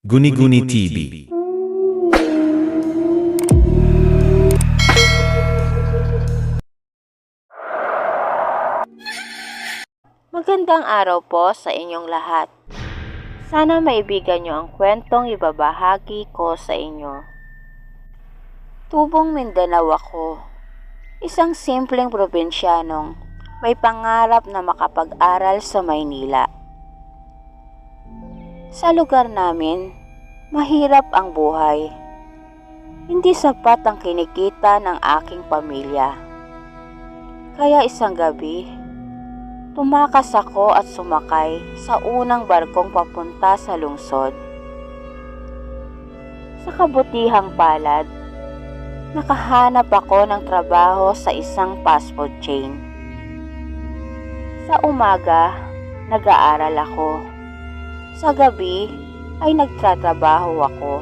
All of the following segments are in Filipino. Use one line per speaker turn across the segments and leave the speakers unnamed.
Guni-Guni TV.
Magandang araw po sa inyong lahat. Sana maibigan niyo ang kwentong ibabahagi ko sa inyo. Tubong Mindanao ako. Isang simpleng probinsyanong may pangarap na makapag-aral sa Maynila. Sa lugar namin, mahirap ang buhay. Hindi sapat ang kinikita ng aking pamilya. Kaya isang gabi, Tumakas ako at sumakay sa unang barkong papunta sa lungsod. Sa kabutihang palad, nakahanap ako ng trabaho sa isang fast food chain. Sa umaga, nag-aaral ako. Sa gabi, ay nagtatrabaho ako.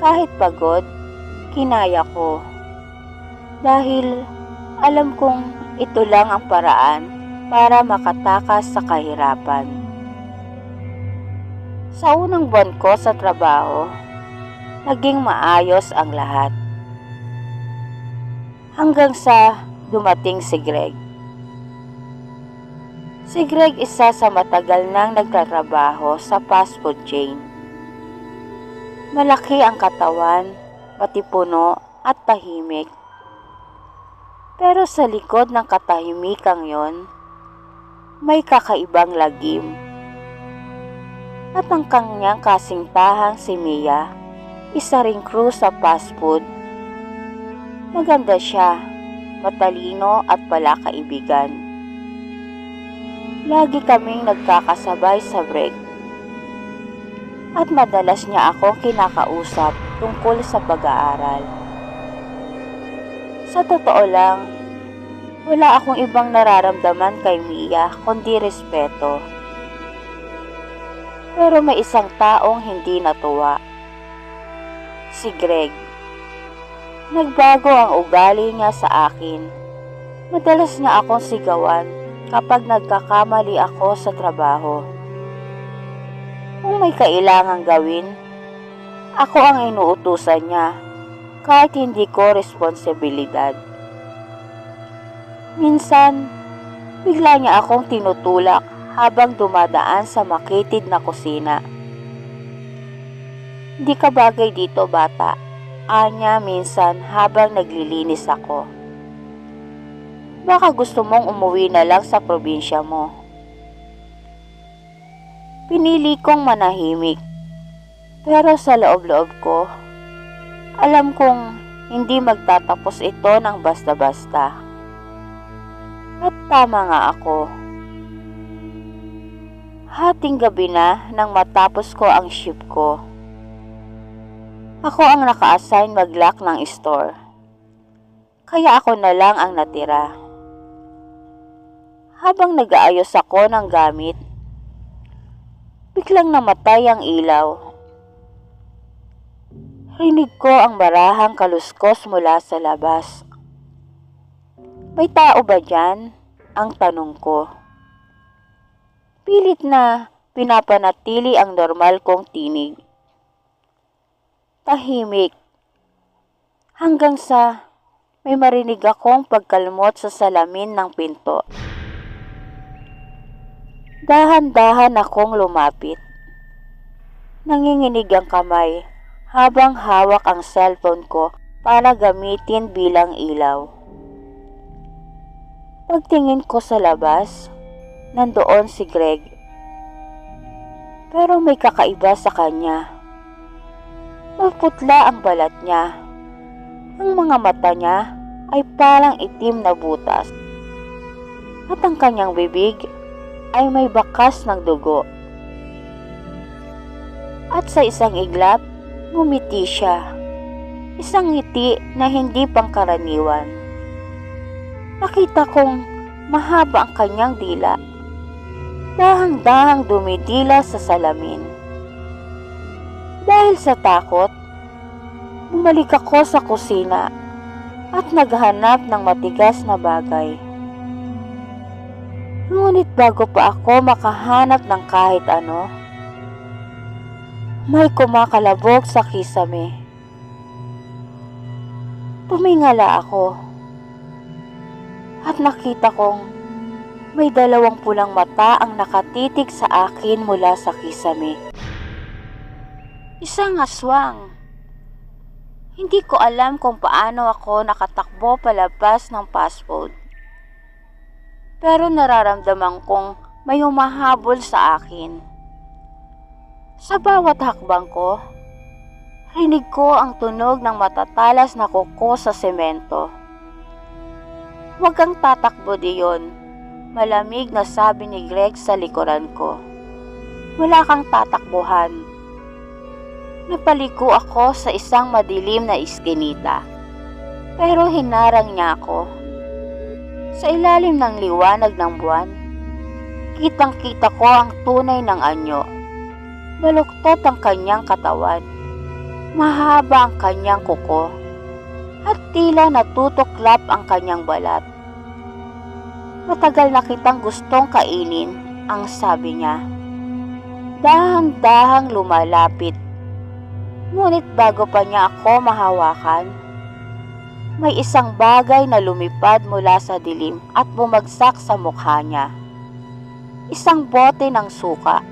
Kahit pagod, kinaya ko. Dahil alam kong ito lang ang paraan para makatakas sa kahirapan. Sa unang buwan ko sa trabaho, naging maayos ang lahat. Hanggang sa dumating si Greg. Si Greg isa sa matagal nang nagtatrabaho sa fast food chain. Malaki ang katawan, matipuno at tahimik. Pero sa likod ng katahimikang yon, may kakaibang lagim. At ang kanyang kasingtahang si Mia, isa ring crew sa fast food. Maganda siya, matalino at palakaibigan. Lagi kaming nagkakasabay sa break. At madalas niya ako kinakausap tungkol sa pag-aaral. Sa totoo lang, wala akong ibang nararamdaman kay Mia kundi respeto. Pero may isang taong hindi natuwa. Si Greg. Nagbago ang ugali niya sa akin. Madalas niya akong sigawan kapag nagkakamali ako sa trabaho. Kung may kailangang gawin, ako ang inuutusan niya kahit hindi ko responsibilidad. Minsan, bigla niya akong tinutulak habang dumadaan sa makitid na kusina. Hindi ka bagay dito bata, anya minsan habang naglilinis ako. Baka gusto mong umuwi na lang sa probinsya mo. Pinili kong manahimik, pero sa loob-loob ko, alam kong hindi magtatapos ito ng basta-basta. At tama nga ako. Hating gabi na nang matapos ko ang shift ko. Ako ang naka-assign mag-lock ng store. Kaya ako na lang ang natira. Habang nag-aayos ako ng gamit, biglang namatay ang ilaw. Rinig ko ang barahang kaluskos mula sa labas. May tao ba dyan? Ang tanong ko. Pilit na pinapanatili ang normal kong tinig. Tahimik. Hanggang sa may marinig akong pagkalmot sa salamin ng pinto. Dahan-dahan akong lumapit. Nanginginig ang kamay habang hawak ang cellphone ko para gamitin bilang ilaw. Pagtingin ko sa labas, nandoon si Greg. Pero may kakaiba sa kanya. Maputla ang balat niya. Ang mga mata niya ay parang itim na butas. At ang kanyang bibig ay may bakas ng dugo. At sa isang iglap, Ngumiti siya. Isang ngiti na hindi pangkaraniwan. Nakita kong mahaba ang kanyang dila. Dahang-dahang dumidila sa salamin. Dahil sa takot, bumalik ako sa kusina at naghanap ng matigas na bagay. Ngunit bago pa ako makahanap ng kahit ano, May kumakalabog sa kisame. Tumingala ako. At nakita kong may dalawang pulang mata ang nakatitig sa akin mula sa kisame. Isang aswang. Hindi ko alam kung paano ako nakatakbo palabas ng food. Pero nararamdaman kong may humahabol sa akin. Sa bawat hakbang ko, rinig ko ang tunog ng matatalas na kuko sa semento. Huwag kang tatakbo diyon, malamig na sabi ni Greg sa likuran ko. Wala kang tatakbuhan. Napaliko ako sa isang madilim na iskinita. Pero hinarang niya ako. Sa ilalim ng liwanag ng buwan, kitang kita ko ang tunay ng anyo. Baluktot ang kanyang katawan. Mahaba ang kanyang kuko. At tila natutuklap ang kanyang balat. Matagal na kitang gustong kainin, ang sabi niya. Dahang-dahang lumalapit. Ngunit bago pa niya ako mahawakan, may isang bagay na lumipad mula sa dilim at bumagsak sa mukha niya. Isang bote ng suka.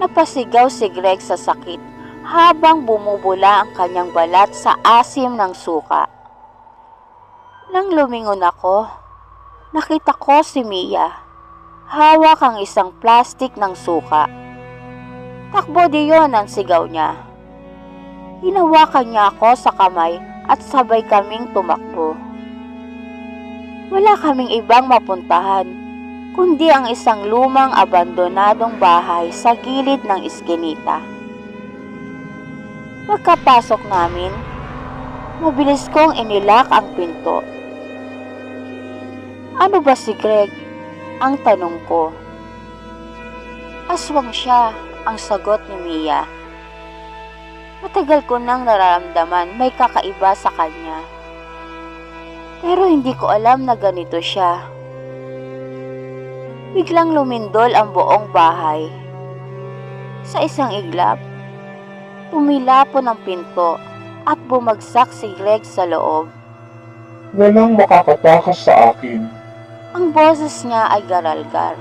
Napasigaw si Greg sa sakit habang bumubula ang kanyang balat sa asim ng suka. Nang lumingon ako, nakita ko si Mia. Hawak ang isang plastik ng suka. Takbo diyon ang sigaw niya. Hinawakan niya ako sa kamay at sabay kaming tumakbo. Wala kaming ibang mapuntahan, kundi ang isang lumang abandonadong bahay sa gilid ng iskinita. Pagkapasok namin, mabilis kong inilak ang pinto. Ano ba si Greg? Ang tanong ko. Aswang siya, ang sagot ni Mia. Matagal ko nang nararamdaman may kakaiba sa kanya. Pero hindi ko alam na ganito siya. Biglang lumindol ang buong bahay. Sa isang iglap, tumilapon ang pinto at bumagsak si Greg sa loob.
Walang makakatakas sa akin.
Ang boses niya ay garalgar.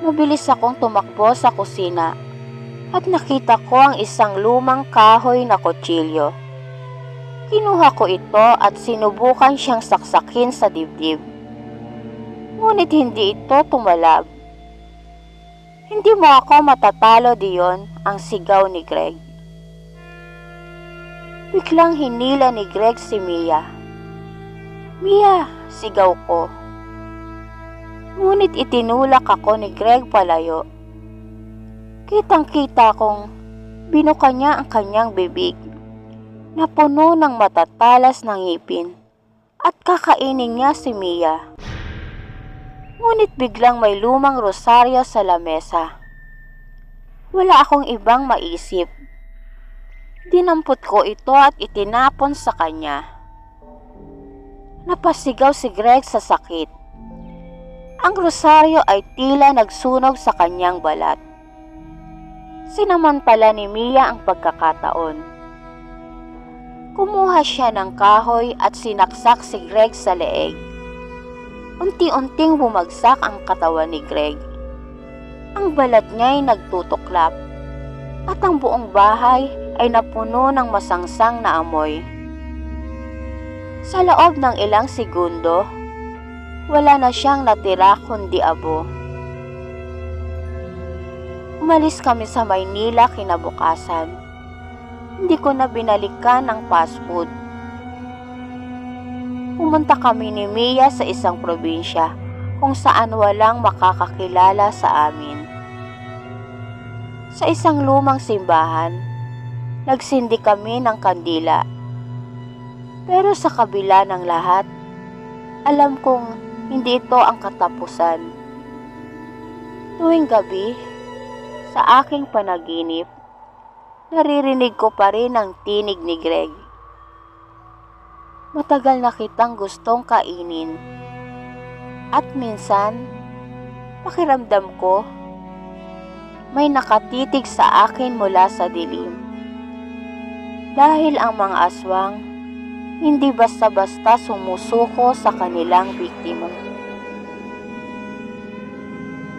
Mabilis akong tumakbo sa kusina at nakita ko ang isang lumang kahoy na kutsilyo. Kinuha ko ito at sinubukan siyang saksakin sa dibdib. Ngunit hindi ito tumalab. Hindi mo ako matatalo diyon ang sigaw ni Greg. Biglang hinila ni Greg si Mia. Mia, sigaw ko. Ngunit itinulak ako ni Greg palayo. Kitang-kita kong binuka niya ang kanyang bibig na puno ng matatalas ng ngipin at kakainin niya si Mia. Ngunit biglang may lumang rosaryo sa lamesa. Wala akong ibang maisip. Dinampot ko ito at itinapon sa kanya. Napasigaw si Greg sa sakit. Ang rosaryo ay tila nagsunog sa kanyang balat. Sinamantala ni Mia ang pagkakataon. Kumuha siya ng kahoy at sinaksak si Greg sa leeg. Unti-unting bumagsak ang katawan ni Greg. Ang balat niya ay nagtutuklap at ang buong bahay ay napuno ng masangsang na amoy. Sa loob ng ilang segundo, wala na siyang natira kundi abo. Umalis kami sa Maynila kinabukasan. Hindi ko na binalikan ang fast. Pumunta kami ni Mia sa isang probinsya kung saan walang makakakilala sa amin. Sa isang lumang simbahan, nagsindi kami ng kandila. Pero sa kabila ng lahat, alam kong hindi ito ang katapusan. Tuwing gabi, sa aking panaginip, naririnig ko pa rin ang tinig ni Greg. Matagal na kitang gustong kainin. At minsan, pakiramdam ko, may nakatitig sa akin mula sa dilim. Dahil ang mga aswang hindi basta-basta sumusuko sa kanilang biktima.